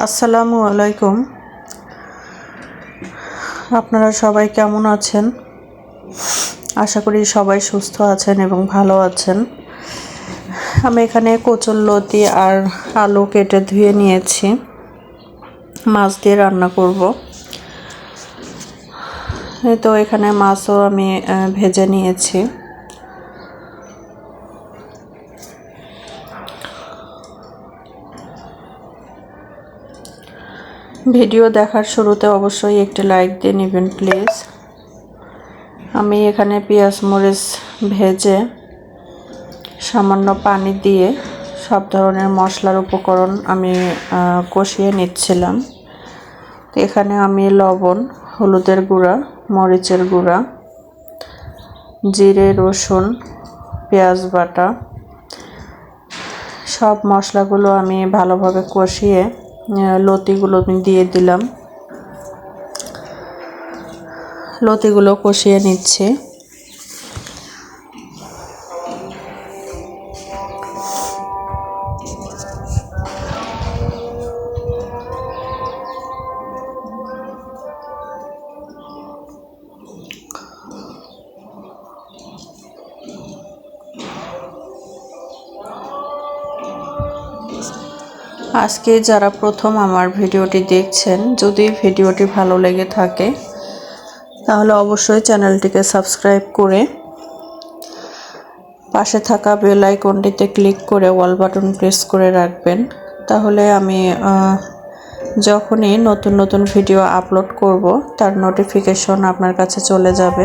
আসসালামু আলাইকুম। আপনারা সবাই কেমন আছেন? আশা করি সবাই সুস্থ আছেন এবং ভালো আছেন। আমি এখানে কচুরলতি আর আলু কেটে ধুয়ে নিয়েছি। মাছ দিয়ে রান্না করব। তো এখানে মাছও আমি ভেজে নিয়েছি। ভিডিও দেখার শুরুতে অবশ্যই একটি লাইক দিয়ে নেবেন প্লিজ আমি এখানে পেঁয়াজ মরিচ ভেজে সামান্য পানি দিয়ে সব ধরনের মশলার উপকরণ আমি কষিয়ে নিচ্ছিলাম। এখানে আমি লবণ, হলুদের গুঁড়া, মরিচের গুঁড়া, জিরে, রসুন, পেঁয়াজ বাটা, সব মশলাগুলো আমি ভালোভাবে কষিয়ে লতিগুলো আমি দিয়ে দিলাম। লতিগুলো কষিয়ে নিচ্ছি। আজকে যারা প্রথম আমার ভিডিওটি দেখছেন, যদি ভিডিওটি ভালো লেগে থাকে, তাহলে অবশ্যই চ্যানেলটিকে সাবস্ক্রাইব করে পাশে থাকা বেল আইকনটিতে ক্লিক করে অল বাটন প্রেস করে রাখবেন। তাহলে আমি যখনই নতুন নতুন ভিডিও আপলোড করব, তার নোটিফিকেশন আপনার কাছে চলে যাবে।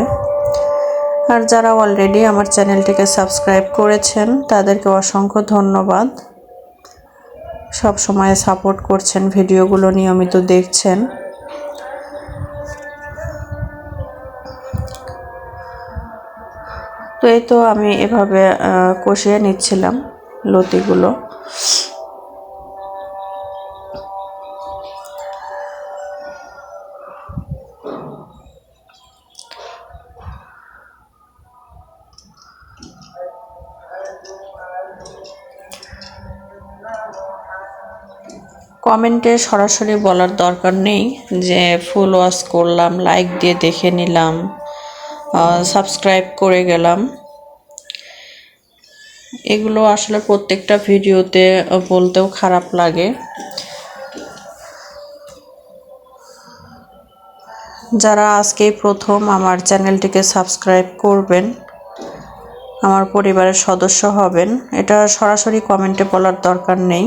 আর যারা অলরেডি আমার চ্যানেলটিকে সাবস্ক্রাইব করেছেন, তাদেরকে অসংখ্য ধন্যবাদ। সব সময় সাপোর্ট করছেন, ভিডিওগুলো নিয়মিত দেখছেন। তো এই তো আমি এভাবে কষিয়ে নিচ্ছিলাম লতিগুলো। কমেন্টে সরাসরি বলার দরকার নেই যে ফুল ওয়াশ করলাম লাইক দিয়ে দেখে নিলাম সাবস্ক্রাইব করে গেলাম। এগুলো আসলে প্রত্যেকটা ভিডিওতে বলতেও খারাপ লাগে। যারা আজকেই প্রথম আমার চ্যানেলটিকে সাবস্ক্রাইব করবেন, আমার পরিবারের সদস্য হবেন, এটা সরাসরি কমেন্টে বলার দরকার নেই।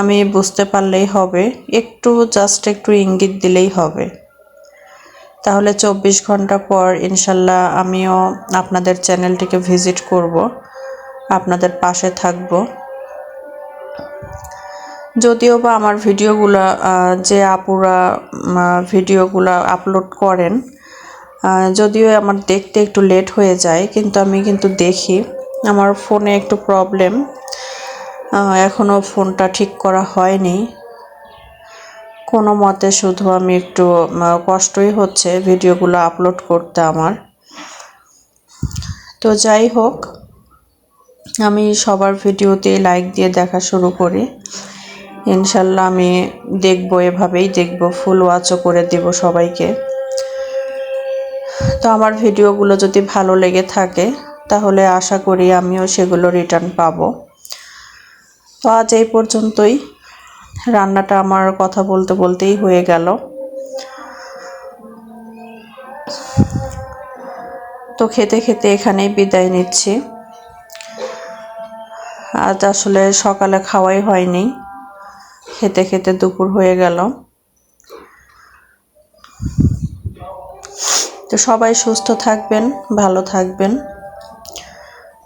আমি বুঝতে পারলেই হবে। একটু জাস্ট একটু ইঙ্গিত দিলেই হবে। তাহলে চব্বিশ ঘণ্টা পর ইনশাল্লাহ আমিও আপনাদের চ্যানেলটিকে ভিজিট করব। আপনাদের পাশে থাকব। যদিও বা আমার ভিডিওগুলো যে আপুরা ভিডিওগুলো আপলোড করেন যদিও আমার দেখতে একটু লেট হয়ে যায়, কিন্তু আমি কিন্তু দেখি। আমার ফোনে একটু প্রবলেম এখনও ফোনটা ঠিক করা হয়নি। কোনো মতে শুধু আমি একটু কষ্টই হচ্ছে ভিডিওগুলো আপলোড করতে আমার। তো যাই হোক, আমি সবার ভিডিওতে লাইক দিয়ে দেখা শুরু করি। ইনশাল্লাহ আমি দেখব, এভাবেই দেখব ফুল ওয়াচও করে দেব সবাইকে। তো আমার ভিডিওগুলো যদি ভালো লেগে থাকে, তাহলে আশা করি আমিও সেগুলো রিটার্ন পাবো। তো আজ এই পর্যন্তই। রান্নাটা আমার কথা বলতে বলতেই হয়ে গেল। তো খেতে খেতে এখানেই বিদায় নিচ্ছি। আজ আসলে সকালে খাওয়াই হয়নি। খেতে খেতে দুপুর হয়ে গেল। তো সবাই সুস্থ থাকবেন, ভালো থাকবেন।